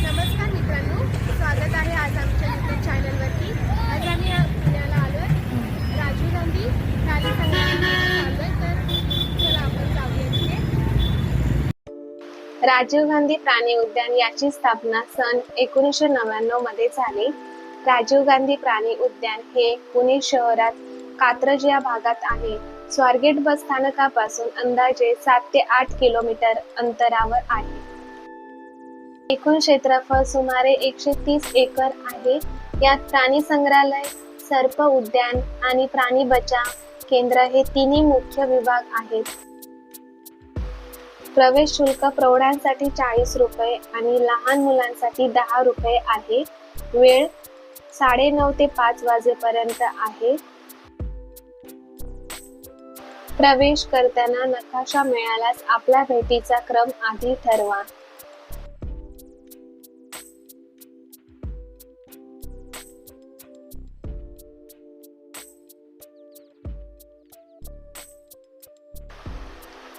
नमस्कार मित्रांनो स्वागत आहे आज आमच्या युट्यूब चॅनलवरती आज आम्ही पुण्याला आलो आहे राजीव गांधी प्राणी तर राजीव गांधी प्राणी उद्यान याची स्थापना सन एकोणीसशे नव्याण्णवमध्ये झाली. राजीव गांधी प्राणी उद्यान हे पुणे शहरात कात्रज या भागात आहे. स्वारगेट बस स्थानकापासून अंदाजे सात ते आठ किलोमीटर अंतरावर आहे. एकूण क्षेत्रफळ सुमारे एकशे तीस एकर आहे. यात प्राणी संग्रहालय सर्प उद्यान आणि प्राणी बचाव केंद्र हे तिन्ही मुख्य विभाग आहेत. प्रवेश शुल्क प्रौढांसाठी चाळीस रुपये आणि लहान मुलांसाठी दहा रुपये आहे. वेळ साडेनऊ ते पाच वाजेपर्यंत आहे. प्रवेश करताना नकाशा मिळाल्यास आपल्या भेटीचा क्रम आधी ठरवा.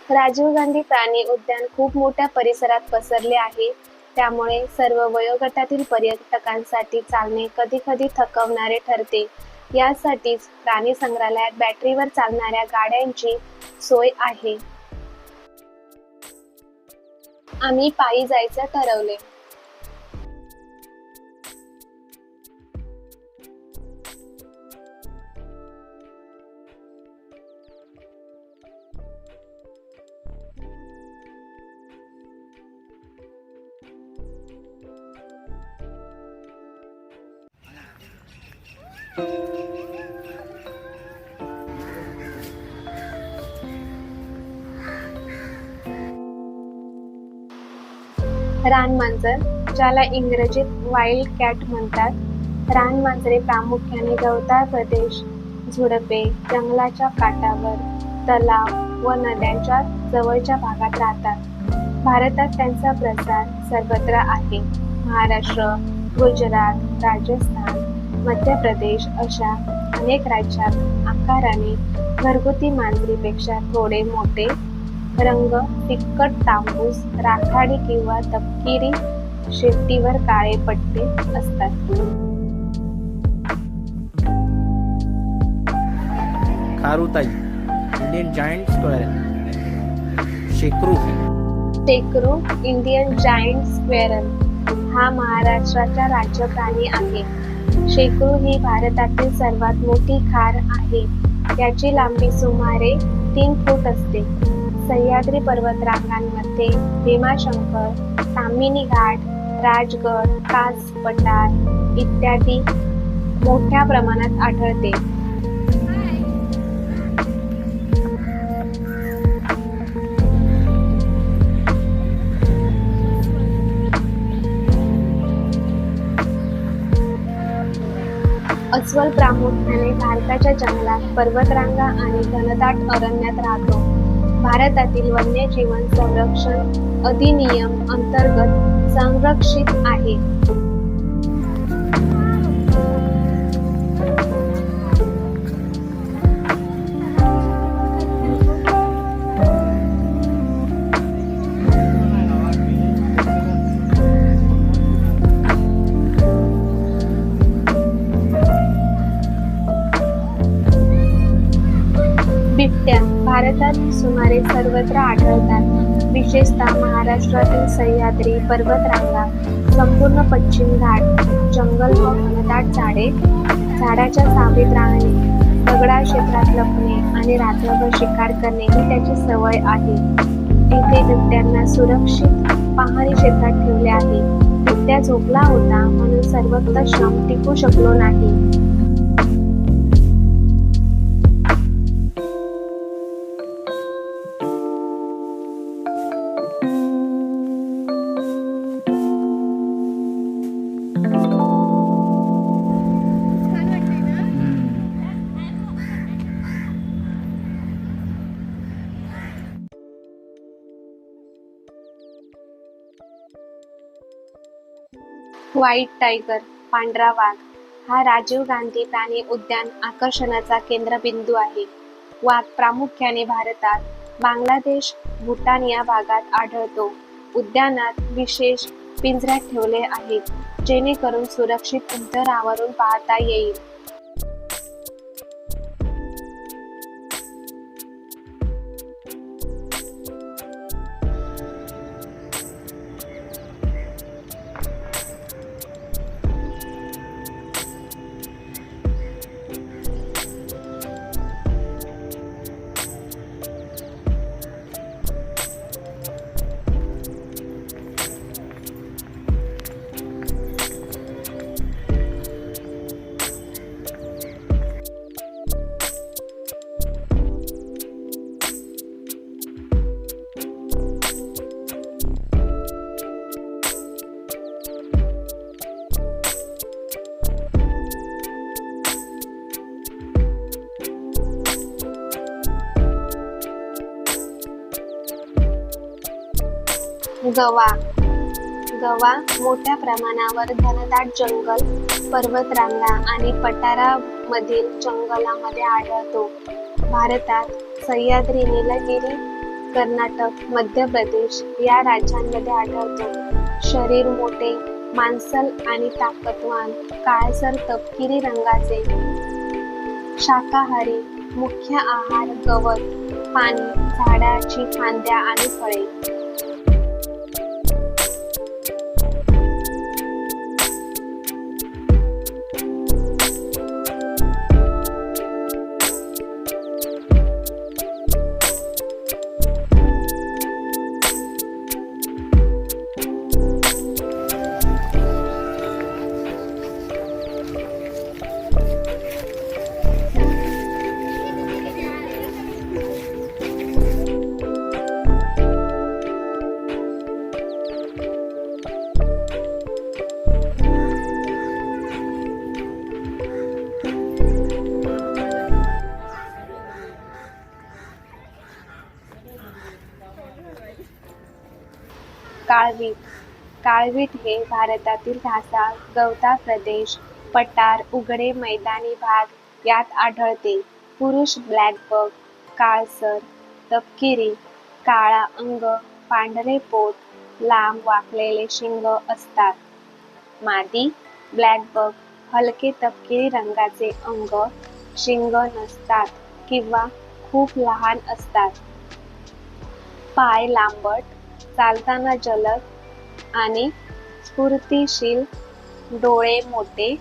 राजीव गांधी प्राणी उद्यान खूप मोठ्या परिसरात पसरले आहे. त्यामुळे सर्व वयोगटातील पर्यटकांसाठी चालणे कधी कधी थकवणारे ठरते. यासाठीच प्राणी संग्रहालयात बॅटरीवर चालणाऱ्या गाड्यांची सोय आहे. आम्ही पायी जायचं ठरवले. रानमांजर ज्याला इंग्रजीत वाईल्ड कॅट म्हणतात. रानमांजरे प्रामुख्याने गवताळ प्रदेश झुडपे जंगलाच्या काठावर तलाव व नद्यांच्या जवळच्या भागात राहतात. भारतात त्यांचा प्रसार सर्वत्र आहे. महाराष्ट्र गुजरात राजस्थान मध्य प्रदेश अशा अनेक राज्यात आकाराने घरगुती मांजरीपेक्षा थोडे मोठे रंग फिक्कट तांबूस राखाडी किंवा तपकिरी शेपटीवर काळे पट्टे असतात. खारुताई इंडियन जायंट स्क्वेअर शेकरू. टेकरू इंडियन जायंट स्क्वेरल हा महाराष्ट्राचा राज्य प्राणी आहे. शेकरू ही भारतातील सर्वात मोठी खार आहे. याची लांबी सुमारे तीन फूट असते. सह्याद्री पर्वतरांगांमध्ये भीमाशंकर तामिनी घाट राजगड कास पठार इत्यादी मोठ्या प्रमाणात आढळते. अस्वल प्रामुख्याने भारताच्या जंगलात पर्वतरांगा आणि घनदाट अरण्यात राहतो. भारतातील वन्यजीवन संरक्षण अधिनियम अंतर्गत संरक्षित आहे. भारतात सुमारे सर्वत्र आढळतात. विशेषतः महाराष्ट्रातील सह्याद्री पर्वतरांगा संपूर्ण पश्चिम घाट जंगल व घनदाट झाडे झाडाच्या सावलीत राहणे दगडा क्षेत्रात लपणे आणि रात्रभर शिकार करणे ही त्याची सवय आहे. येथे बिबट्यांना सुरक्षित पहाडी क्षेत्रात ठेवले आहे. बिबट्या झोपला होता म्हणून सर्वत्र श्रम टिकू शकलो नाही. व्हाईट टायगर पांढरा वाघ हा राजीव गांधी प्राणी उद्यान आकर्षणाचा केंद्रबिंदू आहे. वाघ प्रामुख्याने भारतात बांगलादेश भूटान या भागात आढळतो. उद्यानात विशेष पिंजऱ्यात ठेवले आहेत जेणेकरून सुरक्षित अंतरावरून पाहता येईल. गवा. गवा मोठ्या प्रमाणावर घनदाट जंगल पर्वतरांगा आणि पठारामधील जंगलामध्ये आढळतो. भारतात सह्याद्री निलगिरी कर्नाटक मध्य प्रदेश या राज्यांमध्ये आढळतो. शरीर मोठे मांसल आणि ताकदवान काळसर तपकिरी रंगाचे शाकाहारी मुख्य आहार गवत पाणी झाडाची फांद्या आणि फळे. काळवीट. काळवीट हे भारतातील ढासा गवता प्रदेश पठार उघडे मैदानी भाग यात आढळते. पुरुष ब्लॅकबक काळसर तपकिरी काळा अंग पांढरे पोट लांब वाकलेले शिंग असतात. मादी ब्लॅकबक हलके तपकिरी रंगाचे अंग शिंग नसतात किंवा खूप लहान असतात. पाय लांबट चालताना जलद आणि स्फूर्तिशील डोळे मोठे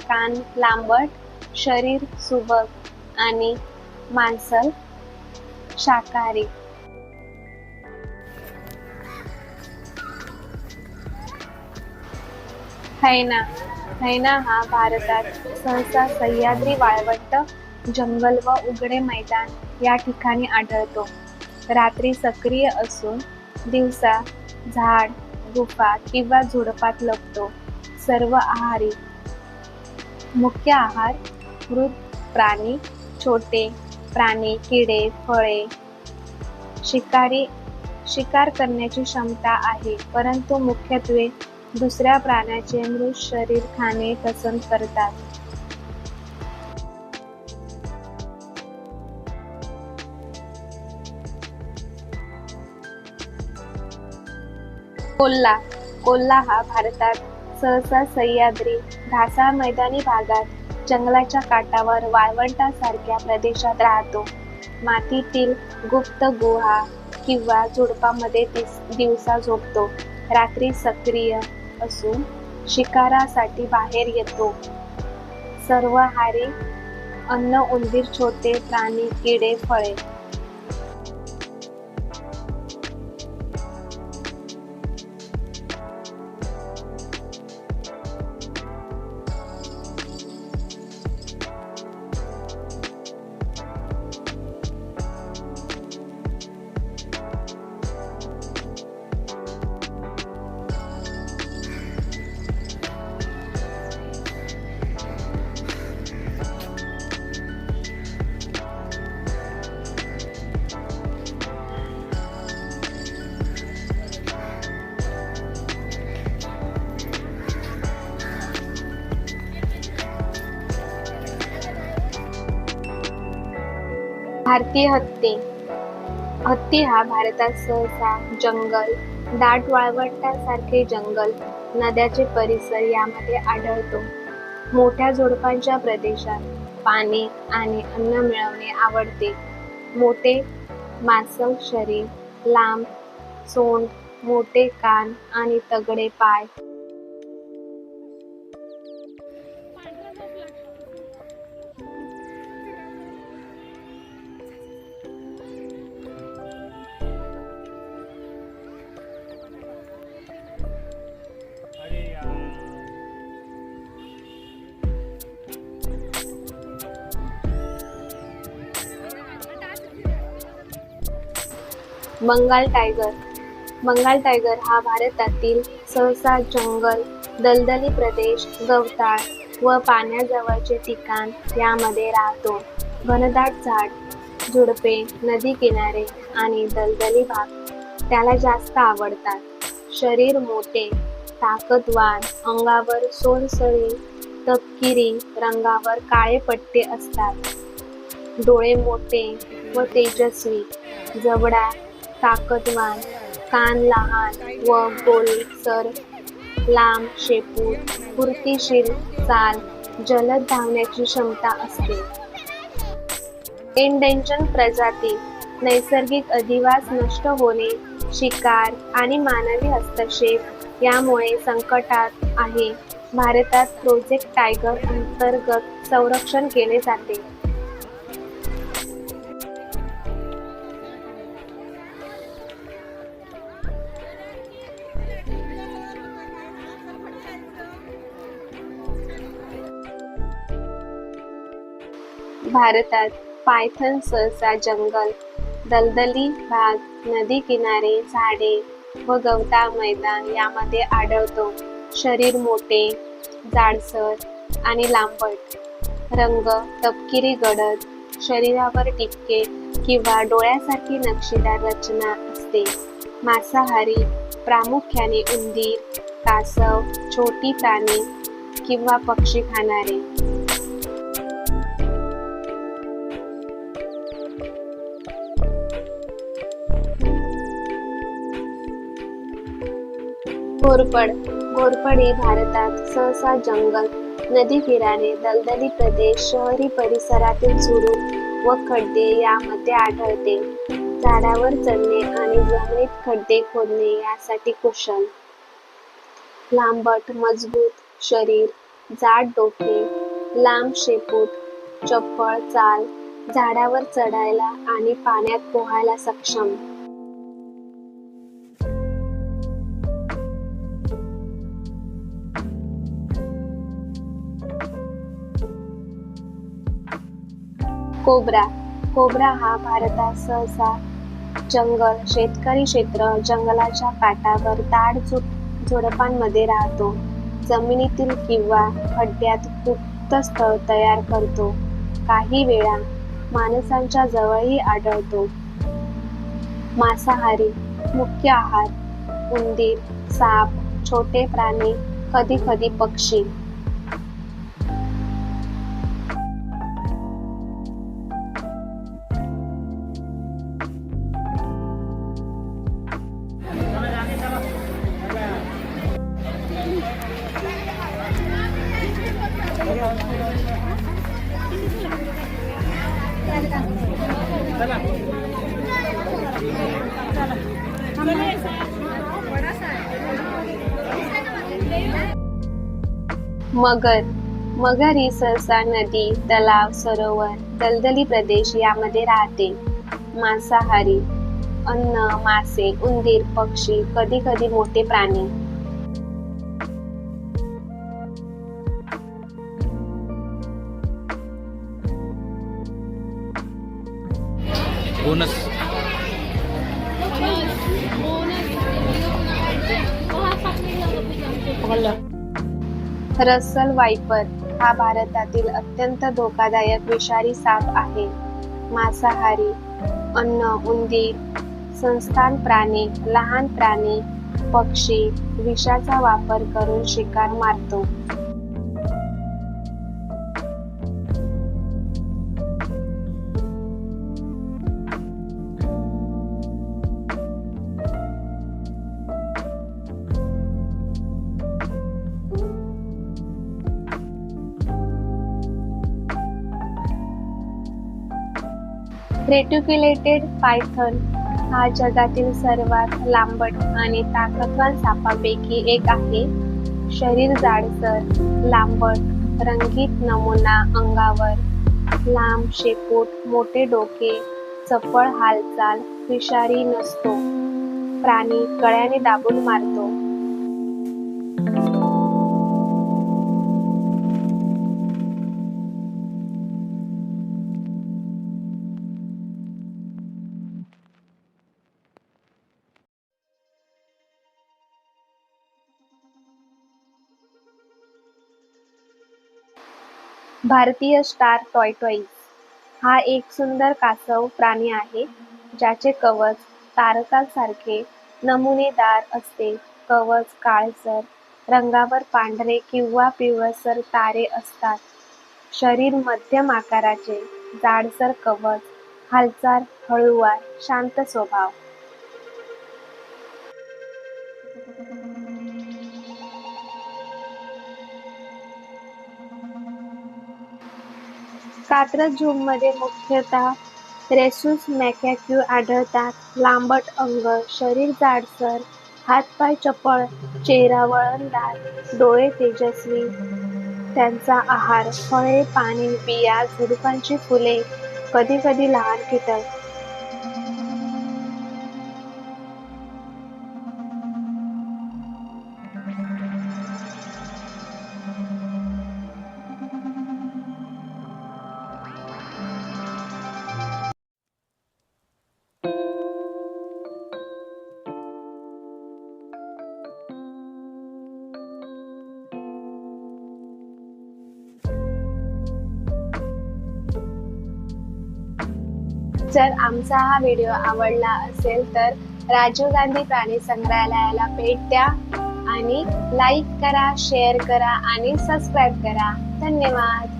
कान लांबट शरीर सुबक आणि मांसल शाकाहारी. हैना हैना हा भारतात सहसा सह्याद्री वाळवंट जंगल व उघडे मैदान या ठिकाणी आढळतो. रात्री सक्रिय असून दिवसा झाड गुफा किंवा झुडपात लपतो. सर्व आहारी. मुख्य आहार मृत प्राणी छोटे प्राणी किडे फळे. शिकारी शिकार करण्याची क्षमता आहे परंतु मुख्यत्वे दुसऱ्या प्राण्याचे मृत शरीर खाणे पसंत करतात. कोल्हा. कोल्हा हा भारतात सहसा सह्याद्री घासाळ मैदानी भागात जंगलाच्या काठावर वाळवंटासारख्या प्रदेशात राहतो. मातीतील गुप्त गुहा किंवा झुडपामध्ये दिस- दिवसा झोपतो. रात्री सक्रिय असून शिकारासाठी बाहेर येतो. सर्वहारी अन्न उंदीर छोटे प्राणी किडे फळे भारतीय हत्ती. हत्ती हा भारतात सहसा जंगल दाट वाळवंटासारखे जंगल नद्याचे परिसर यामध्ये आढळतो. मोठ्या झुडपांच्या प्रदेशात पाणी आणि अन्न मिळवणे आवडते. मोठे मांसल शरीर लांब सोंड मोठे कान आणि तगडे पाय बंगाल टायगर. बंगाल टायगर हा भारतातील सहसा जंगल दलदली प्रदेश गवताळ व पाण्याजवळचे ठिकाण यामध्ये राहतो. घनदाट झाड झुडपे नदी किनारे आणि दलदली भाग त्याला जास्त आवडतात. शरीर मोठे ताकदवान अंगावर सोलसळी तपकिरी रंगावर काळे पट्टे असतात. डोळे मोठे व तेजस्वी जबडा ताकदवान कान लहान व गोलसर लांब शेपूर फुर्तीशीर चाल जलद धावण्याची क्षमता असते. इंडेंजन प्रजाती नैसर्गिक अधिवास नष्ट होणे शिकार आणि मानवी हस्तक्षेप यामुळे संकटात आहे. भारतात प्रोजेक्ट टायगर अंतर्गत संरक्षण केले जाते. भारतात पायथन सहसा जंगल दलदली भाग नदी किनारे झाडे व गवता मैदान यामध्ये आढळतो. शरीर मोठे जाडसर आणि लांबट. रंग तपकिरी गडद शरीरावर टिपके किंवा डोळ्यासारखी नक्षीदार रचना असते. मांसाहारी प्रामुख्याने उंदीर कासव छोटी प्राणी किंवा पक्षी खाणारे. घोरपड घोरपड ही भारतात सहसा जंगल नदी किनारे दलदली प्रदेश शहरी परिसरातील झुडूप व खड्डे यामध्ये आढळते. झाडावर चढणे आणि जमिनीत खड्डे खोदणे यासाठी कुशल. लांबट मजबूत शरीर जाड डोके लांब शेपूट चप्पळ चाल झाडावर चढायला आणि पाण्यात पोहायला सक्षम. कोब्रा. कोब्रा हा भारतात सहसा जंगल शेतकरी क्षेत्र जंगलाच्या काठावर दाट झुड झुडपांमध्ये राहतो. जमिनीतील किंवा खड्ड्यात गुप्त स्थळ तयार करतो. काही वेळा माणसांच्या जवळही आढळतो. मांसाहारी मुख्य आहार उंदीर साप छोटे प्राणी कधी कधी पक्षी. मगर मगर ही सहसा नदी तलाव सरोवर दलदली प्रदेश यामध्ये राहते. मांसाहारी अन्न मासे उंदीर पक्षी कधी कधी मोठे प्राणी. बोनस. रसल वायपर हा भारतातील अत्यंत धोकादायक विषारी साप आहे. मांसाहारी अन्न उंदीर संस्थान प्राणी लहान प्राणी पक्षी विषाचा वापर करून शिकार मारतो. रेटिक्युलेटेड पायथन हा जगातील सर्वात लांबट आणि ताकदवान सापापैकी एक आहे. शरीर जाडसर लांबट रंगीत नमुना अंगावर लांब शेपूट मोठे डोके चपळ हालचाल विषारी नसतो. प्राणी कळ्याने दाबून मारतो. भारतीय स्टार टॉयटॉईज हा एक सुंदर कासव प्राणी आहे ज्याचे कवच तारकांसारखे नमुनेदार असते. कवच काळसर रंगावर पांढरे किंवा पिवळसर तारे असतात. शरीर मध्यम आकाराचे जाडसर कवच हालचाल हळूवार शांत स्वभाव. कात्रज झूमध्ये मुख्यतः रेसूस मॅकॅक्यू आढळतात. लांबट अंग शरीर जाडसर हातपाय चपळ चेहरा वळणदार डोळे तेजस्वी त्यांचा आहार फळे पाणी बिया झुडुपांची फुले कधी कधी लहान कीटक. जर आमचा हा व्हिडिओ आवडला असेल तर राजीव गांधी प्राणी संग्रहालयाला भेट द्या आणि लाईक करा शेअर करा आणि सबस्क्राईब करा. धन्यवाद.